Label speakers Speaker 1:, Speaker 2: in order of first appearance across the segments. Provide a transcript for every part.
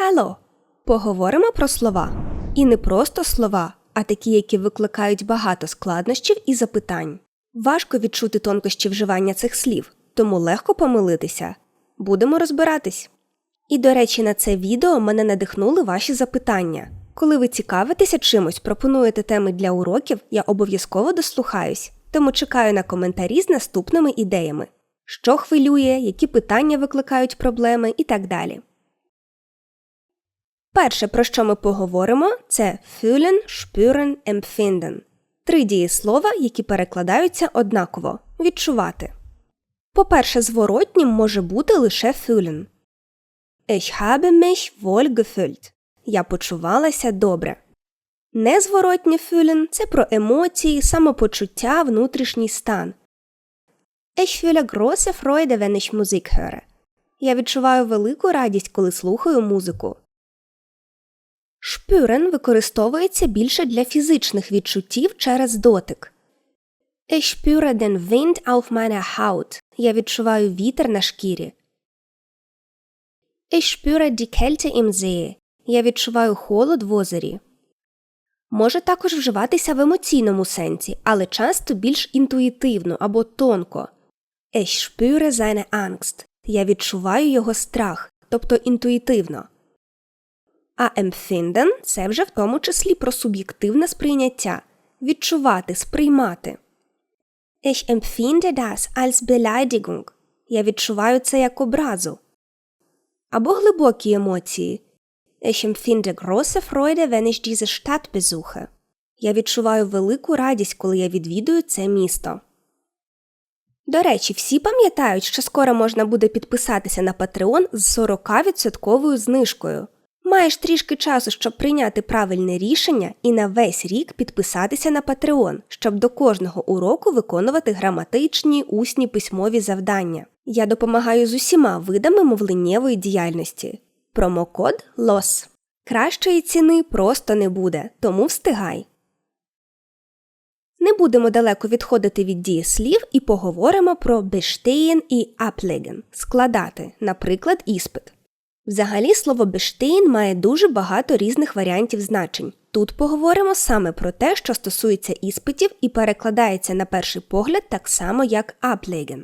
Speaker 1: Hello! Поговоримо про слова. І не просто слова, а такі, які викликають багато складнощів і запитань. Важко відчути тонкощі вживання цих слів, тому легко помилитися. Будемо розбиратись. І, до речі, на це відео мене надихнули ваші запитання. Коли ви цікавитеся чимось, пропонуєте теми для уроків, я обов'язково дослухаюсь, тому чекаю на коментарі з наступними ідеями, що хвилює, які питання викликають проблеми і так далі. Перше, про що ми поговоримо, це fühlen, spüren, empfinden. Три дієслова, які перекладаються однаково відчувати. По-перше, зворотнім може бути лише fühlen. Ich habe mich wohl gefühlt. Я почувалася добре. Незворотнє fühlen – це про емоції, самопочуття, внутрішній стан. Ich fühle große Freude, wenn ich Musik höre. Я відчуваю велику радість, коли слухаю музику. Шпюрен використовується більше для фізичних відчуттів через дотик. Ich spüre den Wind auf meiner Haut. Я відчуваю вітер на шкірі. Ich spüre die Kälte im See. Я відчуваю холод в озері. Може також вживатися в емоційному сенсі, але часто більш інтуїтивно або тонко. Ich spüre seine Angst. Я відчуваю його страх, тобто інтуїтивно. А empfinden – це вже в тому числі про суб'єктивне сприйняття відчувати, сприймати. Ich empfinde das als Beleidigung. Я відчуваю це як образу. Або глибокі емоції. Ich empfinde große Freude, wenn ich diese Stadt besuche. Я відчуваю велику радість, коли я відвідую це місто. До речі, всі пам'ятають, що скоро можна буде підписатися на Patreon з 40% знижкою. Маєш трішки часу, щоб прийняти правильне рішення і на весь рік підписатися на Patreon, щоб до кожного уроку виконувати граматичні, усні письмові завдання. Я допомагаю з усіма видами мовленнєвої діяльності. Промокод LOS. Кращої ціни просто не буде, тому встигай. Не будемо далеко відходити від дієслів і поговоримо про bestehen і ablegen – складати, наприклад, іспит. Взагалі слово bestehen має дуже багато різних варіантів значень. Тут поговоримо саме про те, що стосується іспитів і перекладається на перший погляд так само, як ablegen.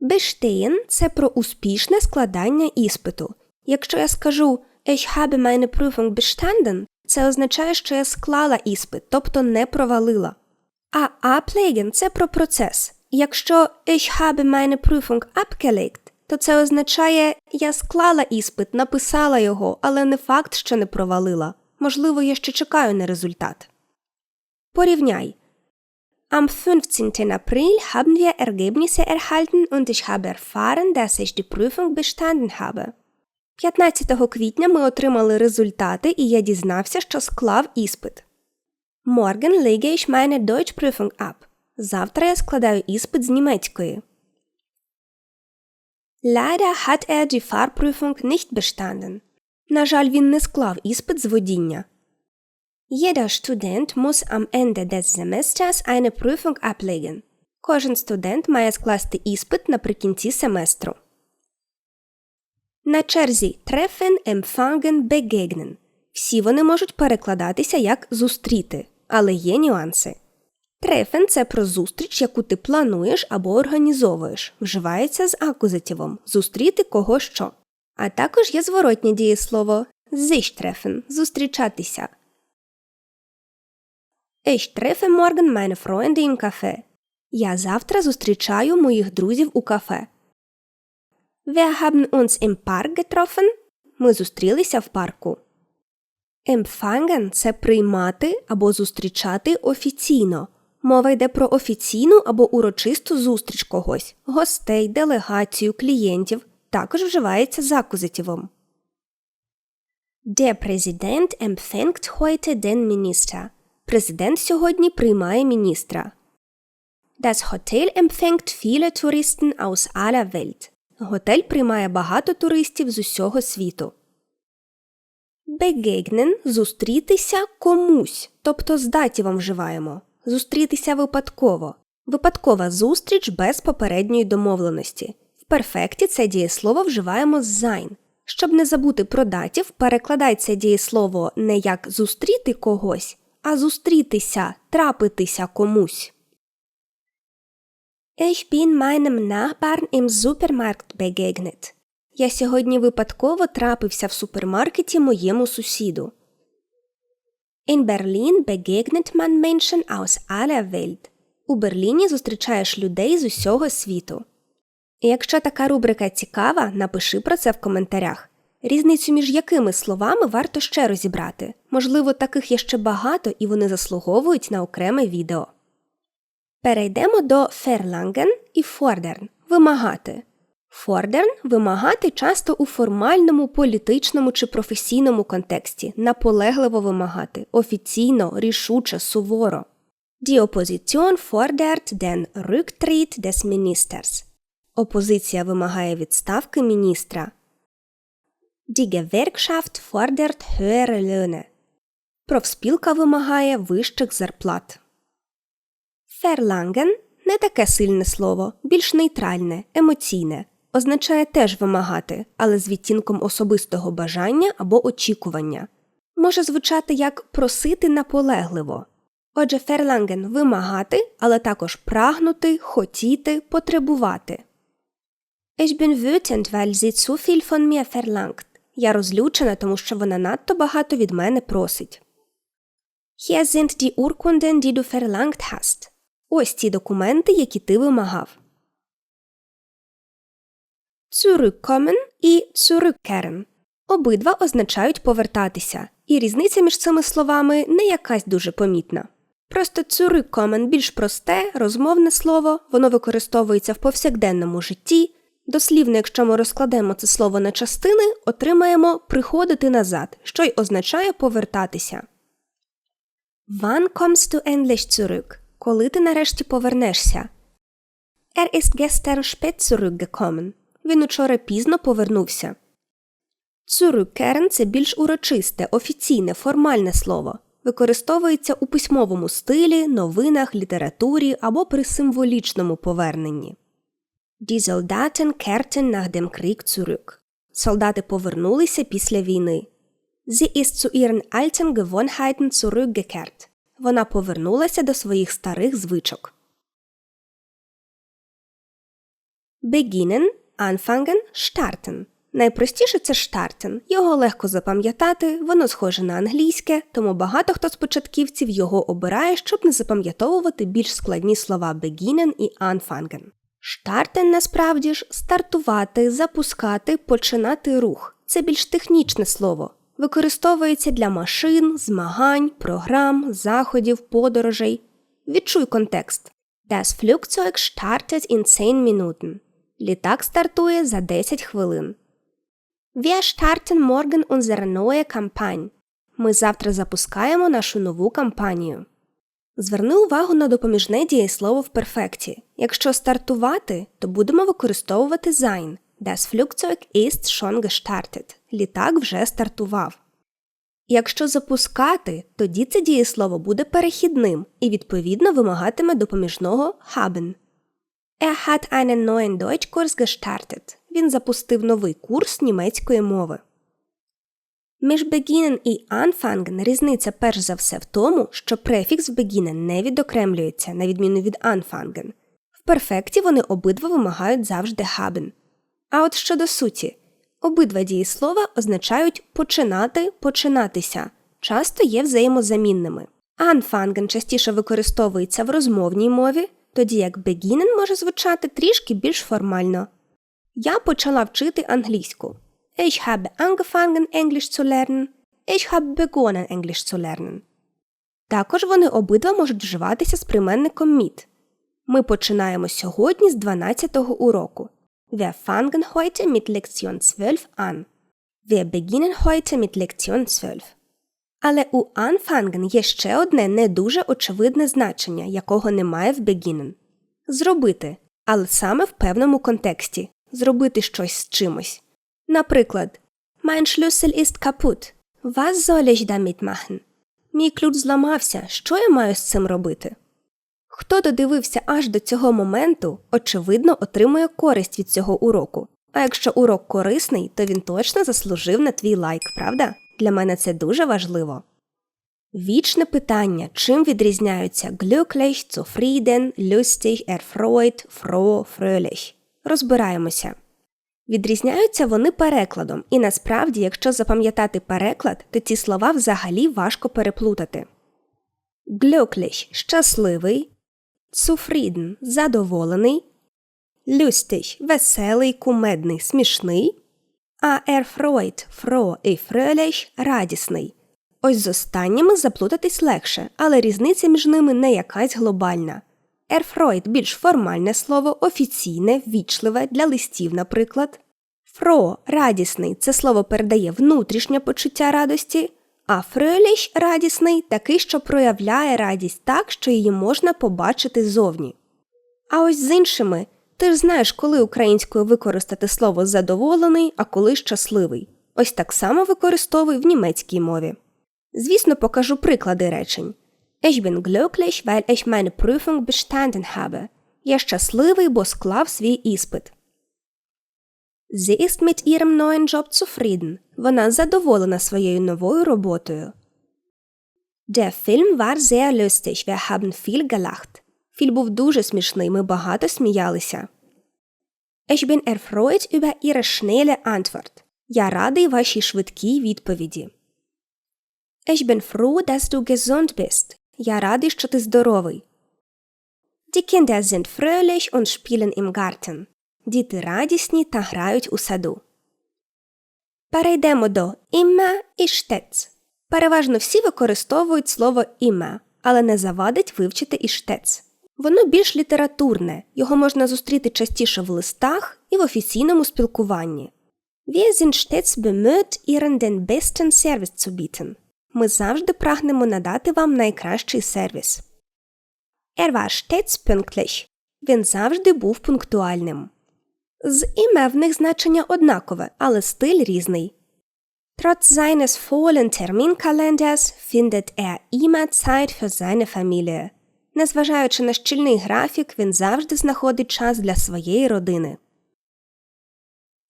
Speaker 1: Bestehen – це про успішне складання іспиту. Якщо я скажу Ich habe meine Prüfung bestanden, це означає, що я склала іспит, тобто не провалила. А ablegen – це про процес. Якщо Ich habe meine Prüfung abgelegt, то це означає я склала іспит, написала його, але не факт, що не провалила. Можливо, я ще чекаю на результат. Порівняй. Am 15. April haben wir Ergebnisse erhalten und ich habe erfahren, dass ich die Prüfung bestanden habe. 15 квітня ми отримали результати, і я дізнався, що склав іспит. Morgen lege ich meine Deutschprüfung ab. Завтра я складаю іспит з німецької. Leider hat er die Fahrprüfung nicht bestanden. На жаль, він не склав іспит з водіння. Jeder Student muss am Ende des Semesters eine Prüfung ablegen. Кожен студент має скласти іспит наприкінці семестру. На черзі treffen, empfangen, begegnen. Всі вони можуть перекладатися як зустріти, але є нюанси. Трефен це про зустріч, яку ти плануєш або організовуєш, вживається з акузативом зустріти кого що. А також є зворотнє дієслово sich зустрічатися. Ich treffe morgen meine Freunde im Café. Я завтра зустрічаю моїх друзів у кафе. Wir haben uns im Park getroffen. Ми зустрілися в парку. Empfangen – це приймати або зустрічати офіційно. Мова йде про офіційну або урочисту зустріч когось, гостей, делегацію, клієнтів. Також вживається з акузативом. Der Präsident empfängt heute den Minister. Президент сьогодні приймає міністра. Das Hotel empfängt viele Touristen aus aller Welt. Готель приймає багато туристів з усього світу. Begegnen – зустрітися комусь, тобто з датівом вживаємо. Зустрітися випадково. Випадкова зустріч без попередньої домовленості. В перфекті це дієслово вживаємо з sein. Щоб не забути про датів, перекладай це дієслово не як зустріти когось, а зустрітися, трапитися комусь. Ich bin meinem Nachbarn im Supermarkt begegnet. Я сьогодні випадково трапився в супермаркеті моєму сусіду. In Berlin begegnet man Menschen aus aller Welt. У Берліні зустрічаєш людей з усього світу. І якщо така рубрика цікава, напиши про це в коментарях. Різницю між якими словами варто ще розібрати. Можливо, таких є ще багато і вони заслуговують на окреме відео. Перейдемо до verlangen і fordern – вимагати. Fordern – вимагати часто у формальному, політичному чи професійному контексті, наполегливо вимагати, офіційно, рішуче, суворо. Die Opposition fordert den Rücktritt des Ministers. Опозиція вимагає відставки міністра. Die Gewerkschaft fordert höhere Löhne. Профспілка вимагає вищих зарплат. Verlangen – не таке сильне слово, більш нейтральне, емоційне. Означає теж вимагати, але з відтінком особистого бажання або очікування. Може звучати як просити наполегливо. Отже, verlangen – вимагати, але також прагнути, хотіти, потребувати. Ich bin wütend, weil sie zu viel von mir verlangt. Я розлючена, тому що вона надто багато від мене просить. Hier sind die Urkunden, die du verlangt hast. Ось ті документи, які ти вимагав. Zurückkommen і zurückkehren. Обидва означають повертатися, і різниця між цими словами не якась дуже помітна. Просто zurückkommen більш просте, розмовне слово, воно використовується в повсякденному житті. Дослівно, якщо ми розкладемо це слово на частини, отримаємо приходити назад, що й означає повертатися. Wann kommst du endlich zurück? Коли ти нарешті повернешся? Er ist gestern spät zurückgekommen. Він учора пізно повернувся. Zurückkehren – це більш урочисте, офіційне, формальне слово. Використовується у письмовому стилі, новинах, літературі або при символічному поверненні. Die Soldaten nach dem Krieg zurück. Солдати повернулися після війни. Sie ist zu ihren alten Gewohnheiten zurückgekehrt. Вона повернулася до своїх старих звичок. Beginnen, anfangen, starten. Найпростіше це starten. Його легко запам'ятати, воно схоже на англійське, тому багато хто з початківців його обирає, щоб не запам'ятовувати більш складні слова beginnen і anfangen. Штартен насправді ж стартувати, запускати, починати рух. Це більш технічне слово. Використовується для машин, змагань, програм, заходів, подорожей. Відчуй контекст. Das Flugzeug startet in 10 Minuten. Літак стартує за 10 хвилин. Wir starten morgen unsere neue Kampagne. Ми завтра запускаємо нашу нову кампанію. Зверни увагу на допоміжне дієслово в перфекті. Якщо стартувати, то будемо використовувати sein. Das Flugzeug ist schon gestartet. Літак вже стартував. Якщо запускати, тоді це дієслово буде перехідним і відповідно вимагатиме допоміжного haben. Er hat einen neuen Deutschkurs gestartet. Він запустив новий курс німецької мови. Між beginnen і anfangen різниця перш за все в тому, що префікс в beginnen не відокремлюється, на відміну від anfangen. В перфекті вони обидва вимагають завжди haben. А от щодо суті, обидва дієслова означають починати, починатися, часто є взаємозамінними. Anfangen частіше використовується в розмовній мові, тоді як beginnen може звучати трішки більш формально. Я почала вчити англійську. Ich habe angefangen Englisch zu lernen. Ich habe begonnen Englisch zu lernen. Також вони обидва можуть вживатися з прийменником mit. Ми починаємо сьогодні з 12-го уроку. Wir fangen heute mit Lektion 12 an. Wir beginnen heute mit Lektion 12. Але у anfangen є ще одне не дуже очевидне значення, якого немає в beginnen. Зробити, але саме в певному контексті. Зробити щось з чимось. Наприклад, Mein Schlüssel ist kaputt. Was soll ich damit machen? Мій ключ зламався. Що я маю з цим робити? Хто додивився аж до цього моменту, очевидно, отримує користь від цього уроку, А якщо урок корисний, то він точно заслужив на твій лайк, правда? Для мене це дуже важливо. Вічне питання, чим відрізняються glücklich, zufrieden, lustig, erfreut, froh, fröhlich. Розбираємося. Відрізняються вони перекладом, і насправді, якщо запам'ятати переклад, то ці слова взагалі важко переплутати. Glücklich – щасливий, zufrieden – задоволений, lustig – веселий, кумедний, смішний, а erfreut, froh і fröhlich – радісний. Ось з останніми заплутатись легше, але різниця між ними не якась глобальна. Erfreut – більш формальне слово, офіційне, ввічливе для листів, наприклад. Фро радісний це слово передає внутрішнє почуття радості, а фреліш радісний такий, що проявляє радість так, що її можна побачити зовні. А ось з іншими ти ж знаєш, коли українською використати слово задоволений, а коли щасливий. Ось так само використовуй в німецькій мові. Звісно, покажу приклади речень. Ich bin glücklich, weil ich meine Prüfung bestanden habe. Я щасливий, бо склав свій іспит. Sie ist mit ihrem neuen Job zufrieden. Вона задоволена своєю новою роботою. Der Film war sehr lustig. Wir haben viel gelacht. Фільм був дуже смішний, ми багато сміялися. Ich bin erfreut über Ihre schnelle Antwort. Я радий вашій швидкій відповіді. Ich bin froh, dass du gesund bist. Я радий, що ти здоровий. Die Kinder sind fröhlich und spielen im Garten. Діти радісні та грають у саду. Перейдемо до ім'я і штец. Переважно всі використовують слово ім'я, але не завадить вивчити і штец. Воно більш літературне, його можна зустріти частіше в листах і в офіційному спілкуванні. Wir sind stets bemüht, Ihnen den besten Service zu bieten. Ми завжди прагнемо надати вам найкращий сервіс. Er war stets pünktlich. Він завжди був пунктуальним. З іме в них значення однакове, але стиль різний. Trotz seines vollen Terminkalenders findet er immer Zeit für seine Familie. Незважаючи на щільний графік, він завжди знаходить час для своєї родини.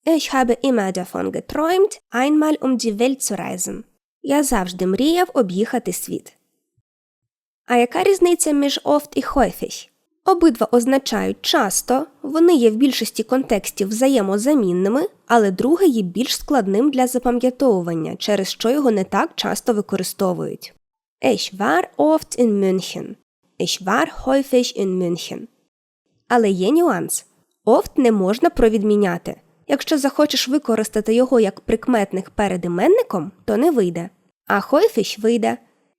Speaker 1: Ich habe immer davon geträumt, einmal um die Welt zu reisen. Я завжди мріяв об'їхати світ. А яка різниця між oft і häufig? Обидва означають часто, вони є в більшості контекстів взаємозамінними, але другий є більш складним для запам'ятовування, через що його не так часто використовують. Ich war oft in München. Ich war häufig in München. Але є нюанс. Oft не можна провідміняти. Якщо захочеш використати його як прикметник перед іменником, то не вийде. А häufig вийде.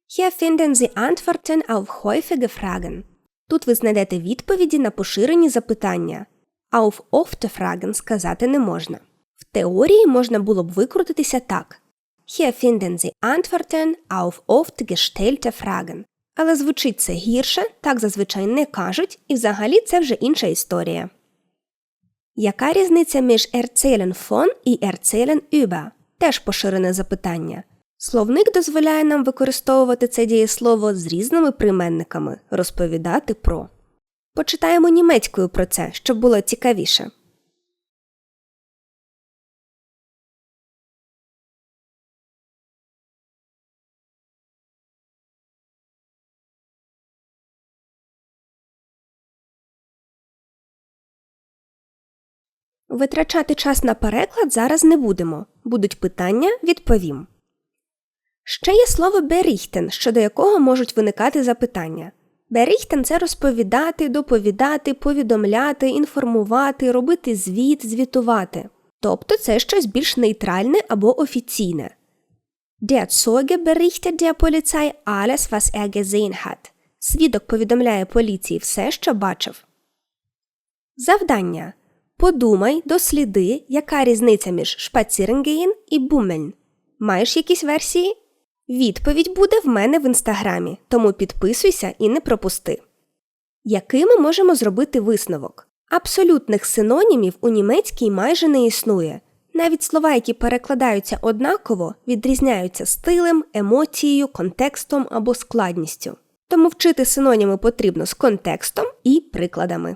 Speaker 1: Hier finden Sie Antworten auf häufige Fragen. Тут ви знайдете відповіді на поширені запитання. Auf offene Fragen сказати не можна. В теорії можна було б викрутитися так. Hier finden Sie Antworten auf oft gestellte Fragen. Але звучить це гірше, так зазвичай не кажуть, і взагалі це вже інша історія. Яка різниця між erzählen von і erzählen über? Теж поширене запитання. Словник дозволяє нам використовувати це дієслово з різними прийменниками, розповідати про. Почитаємо німецькою про це, щоб було цікавіше. Витрачати час на переклад зараз не будемо. Будуть питання, відповім. Ще є слово беріхтен, щодо якого можуть виникати запитання. Беріхтен це розповідати, доповідати, повідомляти, інформувати, робити звіт, звітувати. Тобто це щось більш нейтральне або офіційне. Der Zeuge berichtet der Polizei alles, was er gesehen hat. Свідок повідомляє поліції все, що бачив. Завдання. Подумай, досліди, яка різниця між шпацірнгеїн і бумельн. Маєш якісь версії? Відповідь буде в мене в інстаграмі, тому підписуйся і не пропусти. Який ми можемо зробити висновок? Абсолютних синонімів у німецькій майже не існує. Навіть слова, які перекладаються однаково, відрізняються стилем, емоцією, контекстом або складністю. Тому вчити синоніми потрібно з контекстом і прикладами.